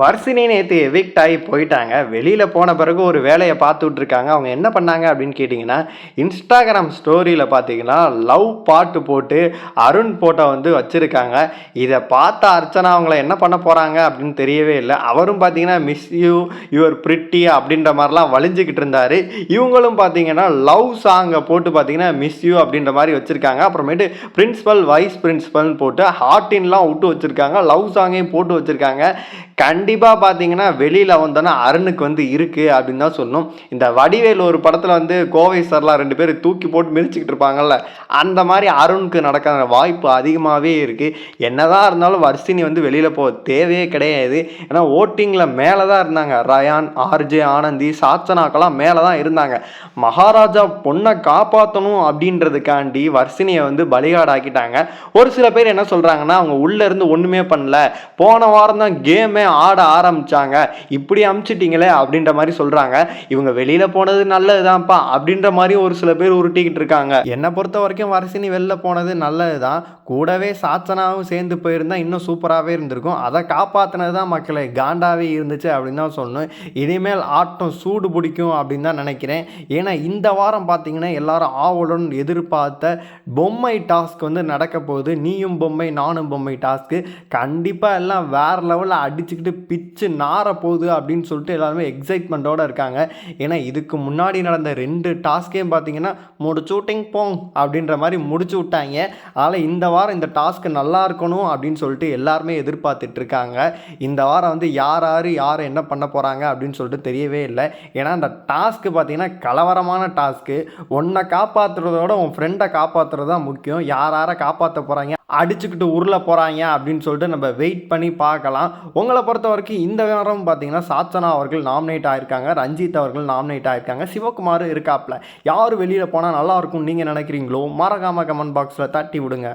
வர்சினி நேற்று எவிக்ட் ஆகி போயிட்டாங்க. வெளியில் போன பிறகு ஒரு வேலையை பார்த்துட்டு இருக்காங்க அவங்க என்ன பண்ணாங்க அப்படின்னு கேட்டிங்கன்னா இன்ஸ்டாகிராம் ஸ்டோரியில் பார்த்தீங்கன்னா லவ் பாட்டு போட்டு அருண் போட்டோ வந்து வச்சுருக்காங்க. இதை பார்த்த அர்ச்சனா அவங்கள என்ன பண்ண போகிறாங்க அப்படின்னு தெரியவே இல்லை. அவரும் பார்த்தீங்கன்னா மிஸ் யூ யுவர் பிரிட்டி அப்படின்ற மாதிரிலாம் வலிஞ்சிக்கிட்டு இருந்தார். இவங்களும் பார்த்தீங்கன்னா லவ் சாங்கை போட்டு பார்த்தீங்கன்னா மிஸ் யூ அப்படின்ற மாதிரி வச்சுருக்காங்க. அப்புறமேட்டு பிரின்ஸிபல் வைஸ் பிரின்ஸிபல்னு போட்டு ஹார்டின்லாம் விட்டு வச்சுருக்காங்க. லவ் சாங்கையும் போட்டு வச்சுருக்காங்க. கண்டிப்பாக பார்த்தீங்கன்னா வெளியில் வந்தோன்னா அருணுக்கு வந்து இருக்குது அப்படின்னு தான் சொல்லணும். இந்த வடிவேல் ஒரு படத்தில் வந்து கோவை சார்லாம் ரெண்டு பேர் தூக்கி போட்டு மிதிச்சுக்கிட்டு இருப்பாங்கல்ல அந்த மாதிரி அருணுக்கு நடக்கிற வாய்ப்பு அதிகமாகவே இருக்குது என்னதான் இருந்தாலும் வர்ஷினி வந்து வெளியில் போக தேவையே கிடையாது. ஏன்னா ஓட்டிங்கில் மேலே தான் இருந்தாங்க. ரயான் ஆர்ஜே ஆனந்தி சாச்சனாக்கெல்லாம் மேலே தான் இருந்தாங்க. மகாராஜா பொண்ணை காப்பாற்றணும் அப்படின்றதுக்காண்டி வர்ஷினியை வந்து பலிகாடாக்கிட்டாங்க. ஒரு சில பேர் என்ன சொல்கிறாங்கன்னா அவங்க உள்ளே இருந்து ஒன்றுமே பண்ணல. போன வாரம் தான் கேமே ஆடு ஆரம்பித்தாங்க இப்படி அமுச்சிட்டிங்களே அப்படின்ற மாதிரி சொல்கிறாங்க இவங்க வெளியில் போனது நல்லதுதான்ப்பா அப்படின்ற மாதிரி ஒரு சில பேர் உருட்டிக்கிட்டு இருக்காங்க. என்னை பொறுத்த வரைக்கும் வரசினி வெளில போனது நல்லதுதான். கூடவே சாத்தனாவும் சேர்ந்து போயிருந்தா இன்னும் சூப்பராகவே இருந்திருக்கும். அதை காப்பாற்றினது தான் மக்களை காண்டாவே இருந்துச்சு அப்படின்னு தான் சொல்லணும். இனிமேல் ஆட்டம் சூடு பிடிக்கும் அப்படின்னு தான் நினைக்கிறேன். ஏன்னா இந்த வாரம் பார்த்தீங்கன்னா எல்லாரும் ஆவலுடன் எதிர்பார்த்த பொம்மை டாஸ்க் வந்து நடக்க போகுது. நீயும் பொம்மை நானும் பொம்மை டாஸ்க்கு கண்டிப்பாக எல்லாம் வேற லெவலில் அடிச்சுக்கிட்டு பிச்சு நார போகுது அப்படின்னு சொல்லிட்டு எல்லாருமே எக்ஸைட்மெண்ட்டோட இருக்காங்க. ஏன்னா இதுக்கு முன்னாடி நடந்த ரெண்டு டாஸ்கையும் பார்த்தீங்கன்னா முடிச்சு விட்டிங் போங் அப்படின்ற மாதிரி முடிச்சு விட்டாங்க. அதனால் இந்த வாரம் இந்த டாஸ்க் நல்லா இருக்கணும் அப்படின்னு சொல்லிட்டு எல்லாருமே எதிர்பார்த்துட்டு இருக்காங்க. இந்த வாரம் வந்து யார் யார் யார் என்ன பண்ண போகிறாங்க அப்படின்னு சொல்லிட்டு தெரியவே இல்லை. ஏன்னா அந்த டாஸ்க்கு பார்த்தீங்கன்னா கலவரமான டாஸ்க்கு உன்னை காப்பாற்றுறதோட உன் ஃப்ரெண்டை காப்பாற்றுறது தான் முக்கியம். யார் யாரை காப்பாற்ற போகிறாங்க அடிச்சுக்கிட்டு உருள போகிறாங்க அப்படின்னு சொல்லிட்டு நம்ம வெயிட் பண்ணி பார்க்கலாம். உங்களை பொறுத்த வரைக்கும் இந்த வாரம் பார்த்தீங்கன்னா சாச்சனா அவர்கள் நாமினேட் ஆயிருக்காங்க. ரஞ்சித் அவர்கள் நாமினேட் ஆயிருக்காங்க. சிவகுமார் இருக்காப்ல. யார் வெளியில் போனால் நல்லா நீங்கள் நினைக்கிறீங்களோ மறக்காமல் கமெண்ட் பாக்ஸில் தட்டி விடுங்க.